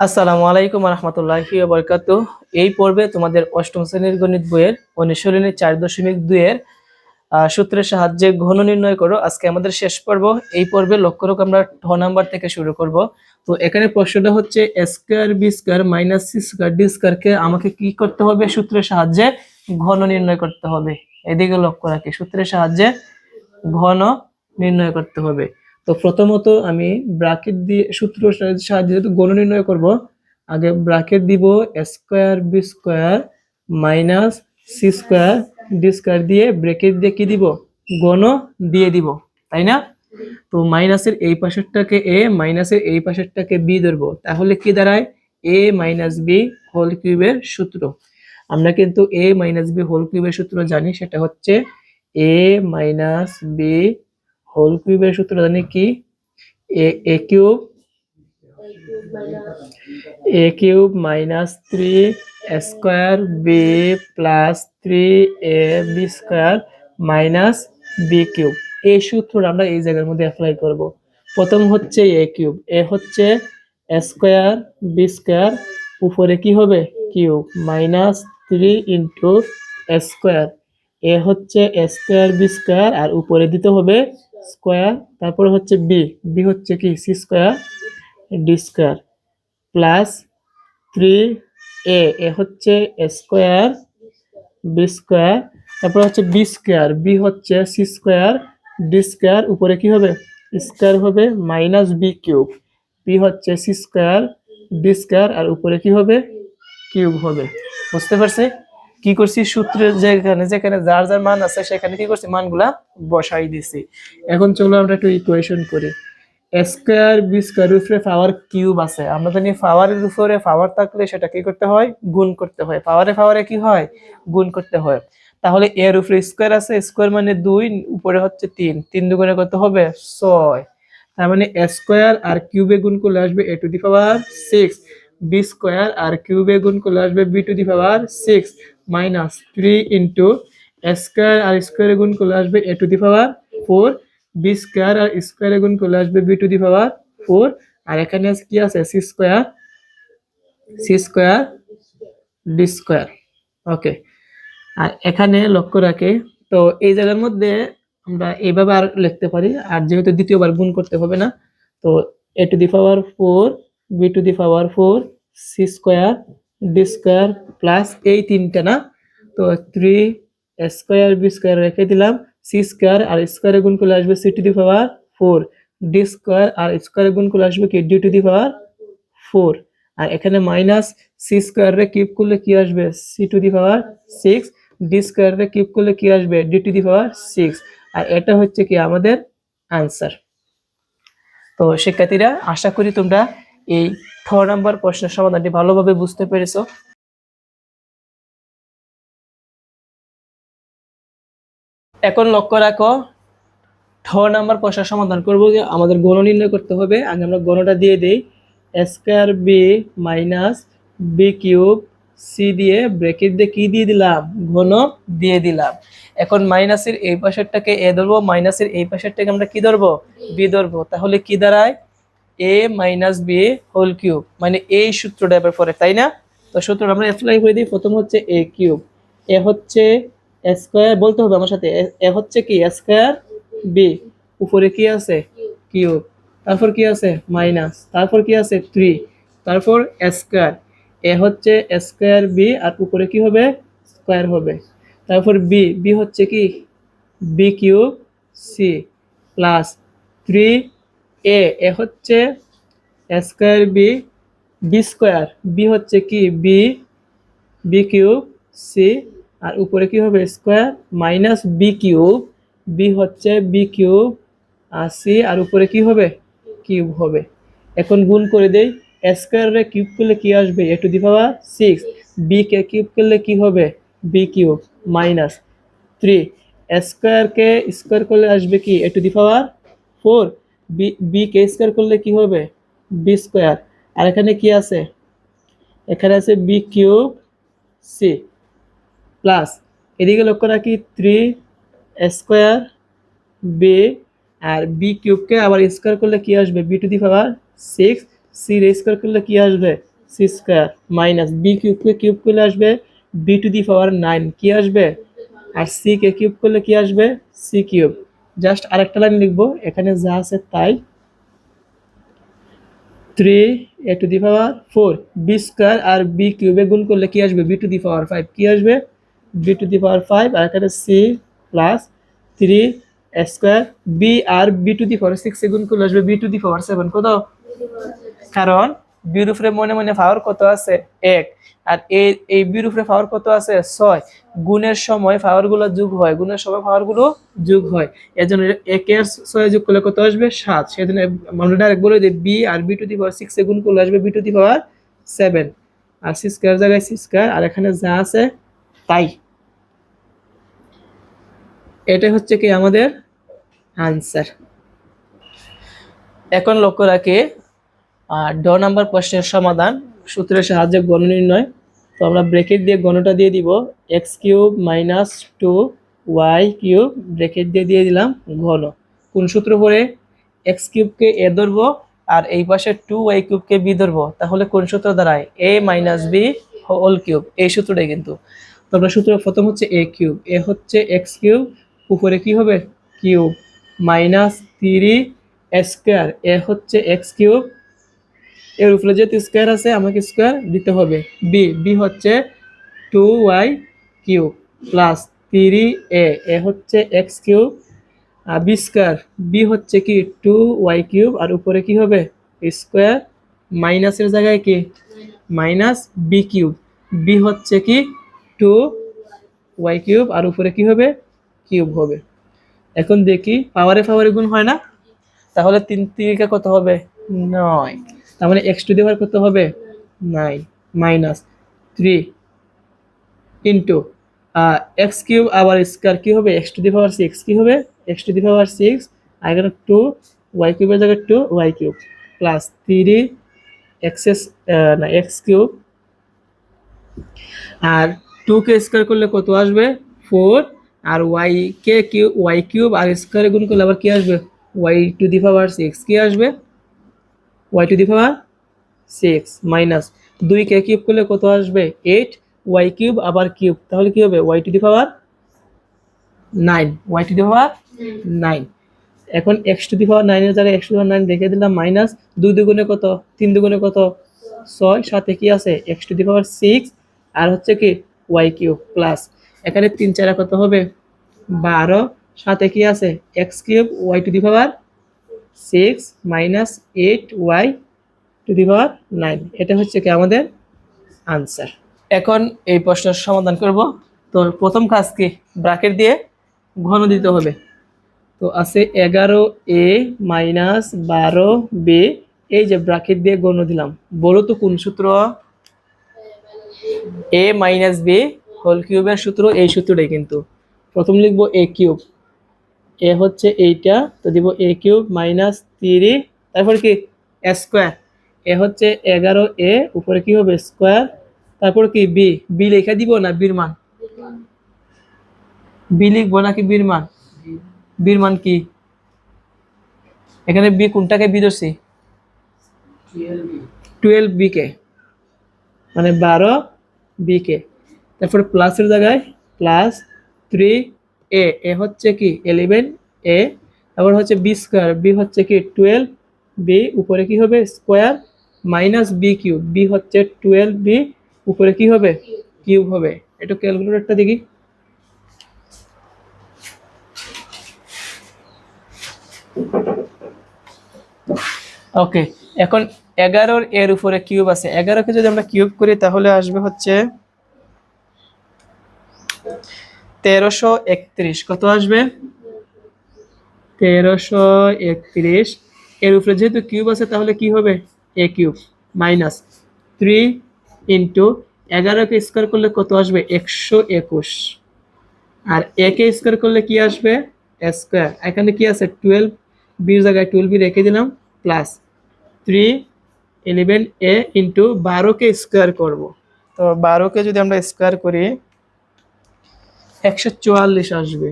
আসসালামু আলাইকুম রহমতুল্লাহি বরকাত এই পর্বে তোমাদের অষ্টম শ্রেণির গণিত বইয়ের অনুশীলনী চার দশমিক দুইয়ের সূত্রের সাহায্যে ঘন নির্ণয় করো। আজকে আমাদের শেষ পর্ব। এই পর্বে লক্ষ্য রোগ আমরা ঠ নাম্বার থেকে শুরু করব। তো এখানে প্রশ্নটা হচ্ছে, square B square minus C square D স্কোয়ারকে আমাকে কি করতে হবে? সূত্রের সাহায্যে ঘন নির্ণয় করতে হবে। এদিকে লক্ষ্য রাখি, সূত্রের সাহায্যে ঘন নির্ণয় করতে হবে। তো প্রথমত আমি ব্র্যাকেট দিয়ে, সূত্র সাহায্যে যেহেতু গণ নির্ণয় করব, আগে ব্রাকেট দিব square B square minus C square D square দিয়ে ব্র্যাকেট দিয়ে কি দিব? গণ দিয়ে দিব, তাই না? তো মাইনাসের এই পাশেরটাকে এ মাইনাসের এই পাশেরটাকে বি ধরবো। তাহলে কি দাঁড়ায়? এ মাইনাস বি হোল কিউবের সূত্র। আমরা কিন্তু এ মাইনাস বি হোল কিউবের সূত্র জানি, সেটা হচ্ছে এ মাইনাস বি হোল কিউবের সূত্র জানি কি? A cube? A cube minus three square B plus three A B square minus B cube. এই সূত্রটা আমরা এই জায়গার মধ্যে অ্যাপ্লাই করব। প্রথম হচ্ছে এ কিউব। এ হচ্ছে স্কোয়ার বি স্কোয়ার। উপরে কি হবে? Cube. Minus three into square. A হচ্ছে স্কোয়ার বি স্কোয়ার আর উপরে দিতে হবে স্কোয়ার, তারপরে হচ্ছে বি বি হচ্ছে কি? C square D square, plus three A A হচ্ছে স্কোয়ার বি স্কোয়ার, তারপর হচ্ছে বি স্কোয়ার বি হচ্ছে সি স্কোয়ার ডি স্কোয়ার, উপরে কি হবে? স্কোয়ার হবে মাইনাস বি কিউব বি হচ্ছে সি স্কোয়ার ডি স্কোয়ার, আর উপরে কি হবে? কিউব হবে। বুঝতে পারছি? কি করছি? সূত্রের যেখানে যেখানে যার যার মান আছে, সেখানে কি করছি? মানগুলা বসাই দিছি। এখন চলো আমরা একটু ইকুয়েশন করি। স্কোয়ার বি স্কোয়ার উপরে পাওয়ার কিউব আছে। আমরা জানি পাওয়ারের উপরে পাওয়ার থাকলে সেটা কি করতে হয়? গুণ করতে হয়। পাওয়ারে পাওয়ারে কি হয়? গুণ করতে হয়। তাহলে এর উপরে স্কোয়ার আছে। স্কোয়ার মানে দুই, উপরে হচ্ছে তিন। তিন দুগুণে কত হবে? ছয়। তার মানে স্কোয়ার আর কিউবে গুণ করলে আসবে A to the power six B square আর কিউবে গুণ করলে আসবে B to the power six minus three into square আর স্কোয়ারে গুণ করলে আসবে A to the power four B square আর স্কোয়ারে গুণ করলে আসবে B to the power four আর এখানে কি আছে? C square C square D square okay আর এখানে লক্ষ্য রাখে, তো এই জায়গার মধ্যে আমরা এইভাবে আর লিখতে পারি, আর যেহেতু দ্বিতীয়বার গুণ করতে হবে না, তো A to the power four B to the power four C square D square plus এই তিনটা না? তো থ্রি স্কোয়ার বি স্কোয়ার রেখে দিলাম। সি স্কোয়ার আর স্কোয়ারে গুণ করলে আসবে C to the power four D square আর স্কোয়ারে গুণ করলে আসবে কি? D to the power four আর এখানে মাইনাস সি স্কোয়ারে কিউব করলে কি আসবে? C to the power six D স্কোয়ারে কিউব করলে কি আসবে? D to the power six আর এটা হচ্ছে কি আমাদের আনসার তো শিক্ষার্থীরা, আশা করি তোমরা এই ছ নাম্বার প্রশ্নের সমাধানটি ভালোভাবে বুঝতে পেরেছ। এখন লক্ষ্য রাখো, ঠ নাম্বার প্রশ্নের সমাধান করব যে আমাদের গণ নির্ণয় করতে হবে। আগে আমরা গণটা দিয়ে দিই। Square B minus B cube C দিয়ে ব্রেকেট দিয়ে কি দিয়ে দিলাম? ঘন দিয়ে দিলাম। এখন মাইনাসের এই পাশেরটাকে এ ধরবো, মাইনাসের এই পাশেরটাকে আমরা কি ধরবো? বি ধরবো। তাহলে কি দাঁড়ায়? A minus B whole cube মানে এই সূত্রটা এবার পরে, তাই না? তো সূত্রটা আমরা অ্যাপ্লাই করে দিই, প্রথম হচ্ছে এ কিউব এ হচ্ছে স্কোয়ার বলতে হবে আমার সাথে এ- হচ্ছে কি? স্কোয়ার বি উপরে কি আছে? কিউব তারপর কি আছে? মাইনাস তারপর কি আছে? থ্রি তারপর স্কোয়ার এ হচ্ছে স্কোয়ার বি আর উপরে কি হবে? স্কোয়ার হবে। তারপর বি বি হচ্ছে কি? B cube C plus three A A হচ্ছে square B B square. B হচ্ছে কি? B B cube, C. আর উপরে কি হবে? Square minus B cube. B হচ্ছে বি কিউব, আর সি, আর উপরে কি হবে? কিউব হবে। এখন গুণ করে দেই। স্কোয়ারে কিউব করলে কি আসবে? A to the power six. B K cube করলে কি হবে? B cube minus three. স্কোয়ারকে স্কোয়ার করলে আসবে কি? A to the power four. B B K square করলে কি হবে? বি স্কোয়ার আর এখানে কি আছে? এখানে আছে বি কিউব সি প্লাস এদিকে লক্ষ্য রাখি থ্রি স্কোয়ার বি আর বি কিউবকে আবার স্কোয়ার করলে কি আসবে? B to the power six C square করলে কি আসবে? সি স্কোয়ার মাইনাস বি কিউবকে কিউব করলে আসবে? B to the power nine কি আসবে? আর সি কে কিউব করলে কি আসবে? সি কিউব জাস্ট আরেকটা লাইন লিখব। এখানে যা আছে তাই। Three A to the power four B square R B কিউবে গুণ করলে কি আসবে? B to the power five কি আসবে? B to the power five আর এখানে C plus three square B R B to the power সিক্সে গুণ করলে আসবে B to the power seven কত? কারণ বির উপরে মনে মনে পাওয়ার কত আছে? এক। আর এই এই বির উপরে পাওয়ার কত আছে? ছয়। গুণের সময় পাওয়ারগুলো যোগ হয়। গুণের সময় পাওয়ারগুলো যোগ হয়। এর জন্য একের ছয় যোগ করলে কত আসবে? সাত। সেজন্য আমরা ডাইরেক্ট বলে দিই বি আর বি টু দি পাওয়ার সিক্সে গুণ করলে আসবে B to the power seven R C square জায়গায় সি স্কোয়ার আর এখানে যা আছে তাই। এটা হচ্ছে কি আমাদের আনসার এখন লক্ষ্য রাখি আর ড নাম্বার প্রশ্নের সমাধান সূত্রের সাহায্যে গণ নির্ণয়। তো আমরা ব্রেকেট দিয়ে গণটা দিয়ে দিব। X cube minus two Y cube bracket দিয়ে দিয়ে দিলাম ঘন। কোন সূত্র পরে এক্স কিউবকে এ ধরবো আর এই পাশে টু ওয়াই কিউবকে বি ধরবো। তাহলে কোন সূত্র দাঁড়ায়? A minus b whole cube. এই সূত্রটাই কিন্তু। তো আমরা সূত্র প্রথম হচ্ছে এ কিউব। এ হচ্ছে এক্স কিউব। উপরে কি হবে? Cube. Minus three square. A হচ্ছে এক্স কিউব। এর উপরে যেহেতু স্কোয়ার আছে, আমাকে স্কোয়ার দিতে হবে। বি বি হচ্ছে two y cube plus three a a হচ্ছে এক্স কিউব আর বি স্কোয়ার বি হচ্ছে কি টু ওয়াই কিউব আর উপরে কি হবে? স্কোয়ার মাইনাসের জায়গায় কি? মাইনাস বি কিউব বি হচ্ছে কি টু ওয়াই কিউব আর উপরে কি হবে? কিউব হবে। এখন দেখি পাওয়ারে পাওয়ারে গুণ হয় না? তাহলে তিন তিরিকা কত হবে? নয়। তার মানে এক্স টু দি পাওয়ার কত হবে? Nine minus three into x cube আবার স্কোয়ার কি হবে? X to the power six কি হবে? X to the power six এখানে টু ওয়াই কিউবের জায়গায় two y cube plus three XS না এক্স কিউব আর টু কে স্কোয়ার করলে কত আসবে? ফোর আর ওয়াই কে কিউ ওয়াই কিউব আর স্কোয়ারে গুণ করলে আবার কি আসবে? Y to the power six কি আসবে? Y to the power six minus K cube করলে কত আসবে? এইট ওয়াই কিউব আবার কিউব তাহলে কি হবে? Y to the power nine y to the power nine এখন এক্স টু দি পাওয়ার নাইনের জায়গায় x to the power nine রেখে দিলাম মাইনাস দুই দুগুণে কত? তিন দুগুণে কত? ছয়। সাথে কি আছে? X to the power six আর হচ্ছে কি ওয়াই কিউব প্লাস এখানে তিন চারা কত হবে? বারো। সাথে কি আছে? X cube y to the power six minus eight y to the power nine এটা হচ্ছে কি আমাদের আনসার এখন এই প্রশ্নের সমাধান করব। তো প্রথম কাজ কি? ব্রাকেট দিয়ে ঘন দিতে হবে। তো আছে এগারো এ মাইনাস বারো বি এই যে ব্রাকেট দিয়ে গণ দিলাম। বলো তো কোন সূত্র? এ মাইনাস বি হোল কিউবের সূত্র, এই সূত্রটাই কিন্তু। প্রথম লিখব এ কিউব এ হচ্ছে এইটা, তো দিব এ কিউব মাইনাস থ্রি তারপর কি? স্কোয়ার। এ হচ্ছে এগারো এ, উপরে কি হবে? স্কোয়ার। তারপর কি? বি। বি লেখা দিব না? বীর মান? বি লিখব নাকি বীর মান? বীর কি? এখানে বি কোনটাকে বি ধরছি? টুয়েলভ বি কে। মানে বারো বি কে। তারপরে প্লাসের জায়গায় প্লাস থ্রি এ এ হচ্ছে কি? ইলেভেন এ তারপর হচ্ছে বি স্কোয়ার বি হচ্ছে কি? টুয়েলভ বি উপরে কি হবে? Square minus b cube b হচ্ছে টুয়েলভ বি উপরে কি হবে? কিউব হবে। একটু ক্যালকুলেটরটা দেখি। ওকে এখন এগারোর এর উপরে কিউব আছে। এগারোকে যদি আমরা কিউব করি, তাহলে আসবে হচ্ছে তেরোশো একত্রিশ। কত আসবে? তেরোশো একত্রিশ। এর উপরে যেহেতু কিউব আছে, তাহলে কি হবে? A cube minus three into এগারোকে square করলে কত আসবে? একশো একুশ। আর একে স্কোয়ার করলে কি আসবে? স্কোয়ার। এখানে কি আছে? টুয়েলভ বির জায়গায় টুয়েলভ বি রেখে দিলাম, plus three eleven a into বারোকে স্কোয়ার করব। তো বারোকে যদি আমরা স্কোয়ার করি একশো চুয়াল্লিশ আসবে।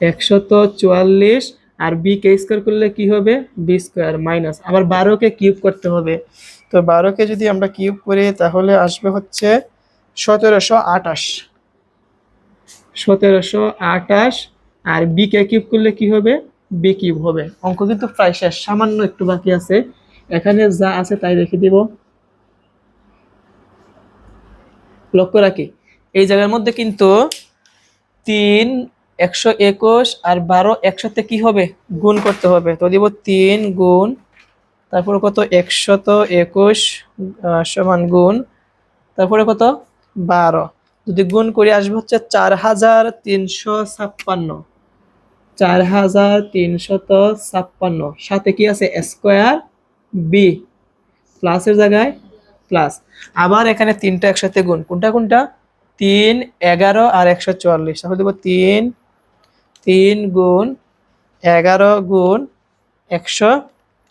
একশত চুয়াল্লিশ আর বি কে স্কোয়ার করলে কি হবে? বি স্কোয়ার মাইনাস আবার বারোকে কিউব করতে হবে। তো বারোকে যদি আমরা কিউব করি, তাহলে আসবে হচ্ছে সতেরোশো আটাশ সতেরোশো আটাশ আর বি কে কিউব করলে কি হবে? বি কিউব হবে। অঙ্ক কিন্তু প্রায় শেষ। সামান্য একটু বাকি আছে। এখানে যা আছে তাই রেখে দিব। লক্ষ্য রাখি। এই জায়গার মধ্যে কিন্তু তিন, একশো একুশ আর বারো একসাথে কি হবে? গুণ করতে হবে। তো দিব তিন গুণ, তারপরে কত? একশত একুশ সমান গুণ, তারপরে কত? বারো। যদি গুণ করে আসবে হচ্ছে চার হাজার তিনশো ছাপ্পান্ন। চার হাজার তিনশত ছাপ্পান্ন। সাথে কি আছে? Square b. প্লাসের জায়গায় প্লাস। আবার এখানে তিনটা একসাথে গুণ। কোনটা কোনটা? তিন, এগারো আর একশো চুয়াল্লিশ। তাহলে দেবো তিন তিন গুণ এগারো গুণ একশো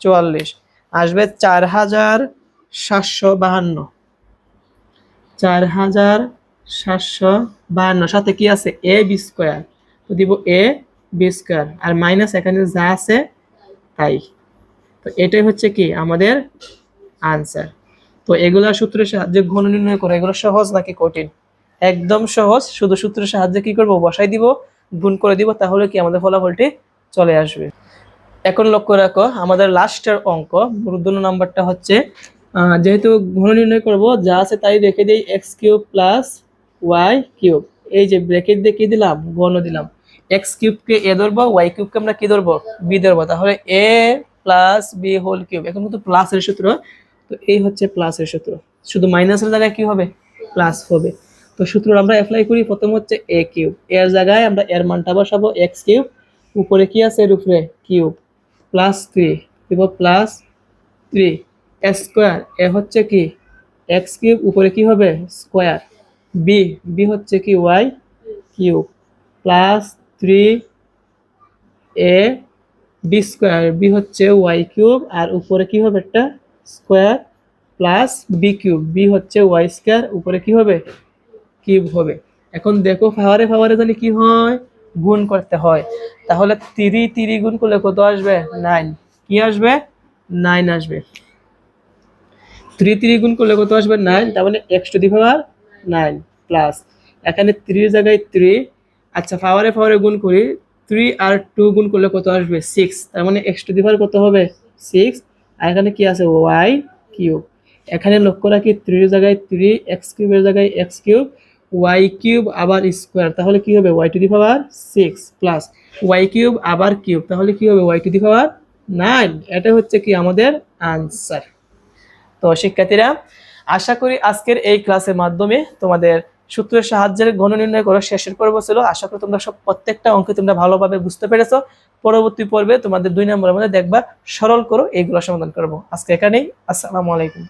চুয়াল্লিশ। আসবে চার হাজার সাতশো বাহান্ন। চার হাজার সাতশো বাহান্ন। সাথে কি আছে? A b square. তো দিব এ বি স্কোয়ার। আর মাইনাস এখানে যা আছে, তাই। তো এটাই হচ্ছে কি? আমাদের আনসার। তো এগুলা সূত্রের সাহায্যে ঘন নির্ণয় করা। এগুলো সহজ নাকি কঠিন? একদম সহজ। শুধু সূত্রের সাহায্যে কি করব? বসাই দিব, গুণ করে দিব, তাহলে কি আমাদের ফলাফলটি চলে আসবে। এখন লক্ষ্য রাখো, আমাদের লাস্টের অঙ্ক দু নাম্বারটা হচ্ছে যেহেতু ঘন নির্ণয় করব, যা আছে তাই রেখে দিই x cube plus y cube. এই যে ব্র্যাকেট দিয়ে কি দিলাম? ঘন দিলাম। এক্স কিউবকে এ ধরবো ওয়াই কিউবকে আমরা কি ধরবো? বি ধরবো। তাহলে a plus b whole cube. এখন কিন্তু প্লাসের সূত্র, তো এই হচ্ছে প্লাসের সূত্র। শুধু মাইনাসের জায়গায় কি হবে? প্লাস হবে। তো সূত্র আমরা অ্যাপ্লাই করি, প্রথম হচ্ছে এ কিউব এর জায়গায় আমরা এর মানটা বসাবো এক্স কিউব উপরে কি আছে এর উপরে? কিউব প্লাস থ্রি দিব প্লাস থ্রি স্কোয়ার এ হচ্ছে কি? এক্স কিউব উপরে কি হবে? স্কোয়ার বি বি হচ্ছে কি? Y cube plus three a b square b হচ্ছে ওয়াই কিউব আর উপরে কি হবে একটা? Square plus b cube b হচ্ছে ওয়াই স্কোয়ার উপরে কি হবে? কিউব হবে। এখন দেখো ফাওয়ারে ফাওয়ারে জানি কি হয়? গুণ করতে হয়। তাহলে তিরি তিরি গুণ করলে কত আসবে? নাইন কি আসবে? নাইন আসবে। গুণ করলে কত আসবে? নাইন তার মানে x to power nine plus এখানে থ্রির জায়গায় থ্রি আচ্ছা পাওয়ারে পাওয়ারে গুণ করি। থ্রি আর টু গুণ করলে কত আসবে? সিক্স তার মানে এক্স টু দি পাওয়ার কত হবে? সিক্স আর এখানে কি আছে? ওয়াই কিউব এখানে লক্ষ্য রাখি থ্রির জায়গায় থ্রি এক্স কিউবের জায়গায় এক্স কিউব ওয়াই কিউব আবার স্কোয়ার তাহলে কি হবে? Y to the power six plus y cube আবার কিউব তাহলে কি হবে? Y to the power nine এটা হচ্ছে কি আমাদের আনসার তো শিক্ষার্থীরা, আশা করি আজকের এই ক্লাসের মাধ্যমে তোমাদের সূত্রের সাহায্যের ঘন নির্ণয় করা শেষের পর্ব ছিল। আশা করি তোমরা সব প্রত্যেকটা অঙ্কে তোমরা ভালোভাবে বুঝতে পেরেছ। পরবর্তী পর্বে তোমাদের দুই নম্বরের মধ্যে দেখবা সরল করো এইগুলো সমাধান করব। আজকে এখানেই, আসসালামু আলাইকুম।